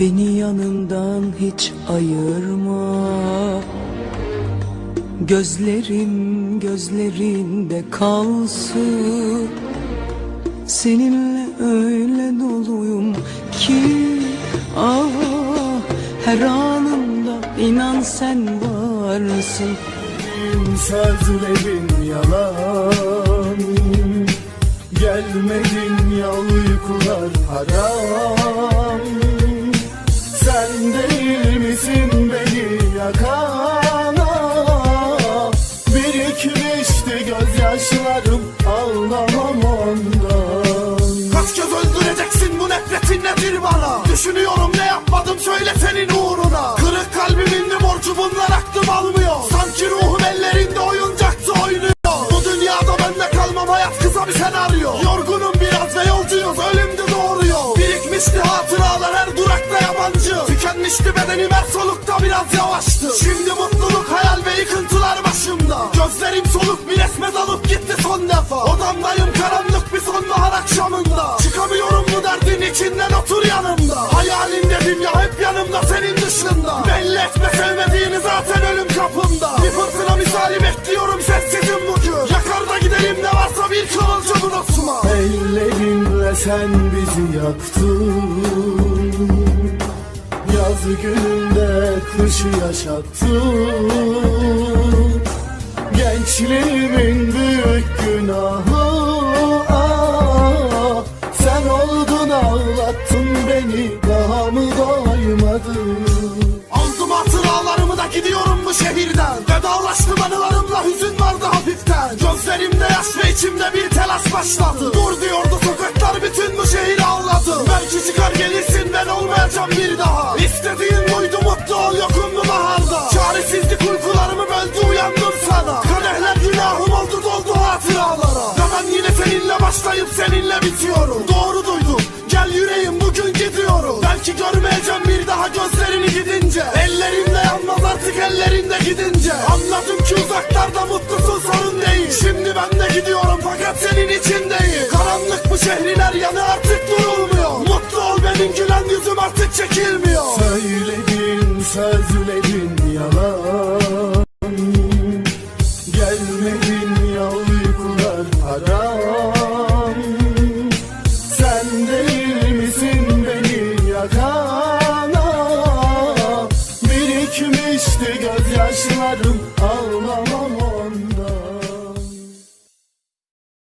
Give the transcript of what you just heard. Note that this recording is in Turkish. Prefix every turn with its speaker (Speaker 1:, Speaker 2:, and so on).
Speaker 1: Beni yanından hiç ayırma. Gözlerim gözlerinde kalsın. Seninle öyle doluyum ki Ah her anımda inan sen varsın.
Speaker 2: Sözlerin yalan Gelmedin ya uykular haram
Speaker 3: de bunlar aklım almıyor. Sanki ruhum ellerinde oyuncakçı oynuyor. Bu dünyada bende kalmam hayat kısa bir senaryo. Yorgunum biraz ve yolcuyuz ölüm de doğuruyor. Birikmişti hatıralar her durakta yabancı. Tükenmişti bedenim her solukta biraz yavaştı. Şimdi mutluluk hayal ve yıkıntılar başımda. Gözlerim soluk bir resme dalıp gitti son defa. Odamdayım karanlık
Speaker 2: sen bizi yaktın. Yaz gününde kışı yaşattın. Gençliğimin büyük günahı ah, Sen oldun ağlattın beni daha mı doymadın?
Speaker 3: Aldım hatıralarımı da gidiyorum bu şehirden. Vedalaştım anılarımla hüzün vardı hafiften. Gözlerimde yaş ve içimde bir telaş
Speaker 2: başladı.
Speaker 3: Dur diyordu bütün bu şehir ağladı Belki çıkar gelirsin ben olmayacağım
Speaker 2: bir daha.
Speaker 3: İstediğin buydu mutlu
Speaker 2: ol
Speaker 3: yokum
Speaker 2: bu baharda
Speaker 3: Çaresizlik uykularımı böldü uyandım
Speaker 2: sana. Kadehler
Speaker 3: günahım oldu doldu
Speaker 2: hatıralara.
Speaker 3: Ve ben yine seninle başlayıp seninle
Speaker 2: bitiyorum.
Speaker 3: Doğru duydum gel yüreğim bugün
Speaker 2: gidiyorum
Speaker 3: Belki görmeyeceğim bir daha
Speaker 2: gözlerini gidince.
Speaker 3: Ellerimle yanmaz
Speaker 2: artık ellerinde gidince.
Speaker 3: Anladım ki uzaklarda mutlusun Şehrin her yanı artık
Speaker 2: durulmuyor.
Speaker 3: Mutlu ol benim gülen yüzüm artık çekilmiyor.
Speaker 2: Söyledin sözledin yalan. Gelmedin ya uykular haram Sen değil misin beni yakana? Birikmişti gözyaşlarım ağlamam. ondan